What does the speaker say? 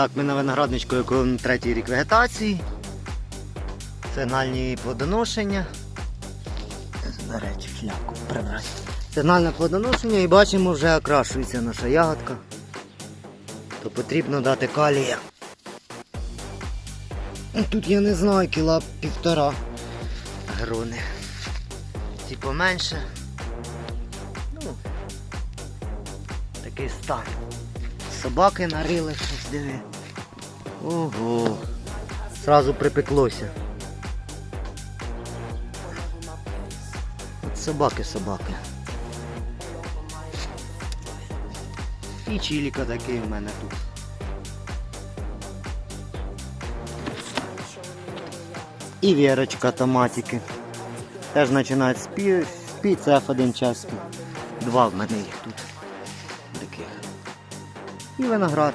Так, ми на виноградничку, якому третій рік вегетації. Сигнальні плодоношення. До речі, шляпку прибрати. Сигнальне плодоношення і бачимо, вже окрашується наша ягодка. То потрібно дати калія. Ну, Тут я не знаю, кіла півтора грони. Ці поменше. Ну, такий стан. Собаки нарили щось диви. Ого. Сразу припеклося. От собаки, собаки. І чіліка такий в мене тут. І вірочка томатики. Теж починають спі, спі це F1 чеський. Два в мене їх тут. Таких. І виноград.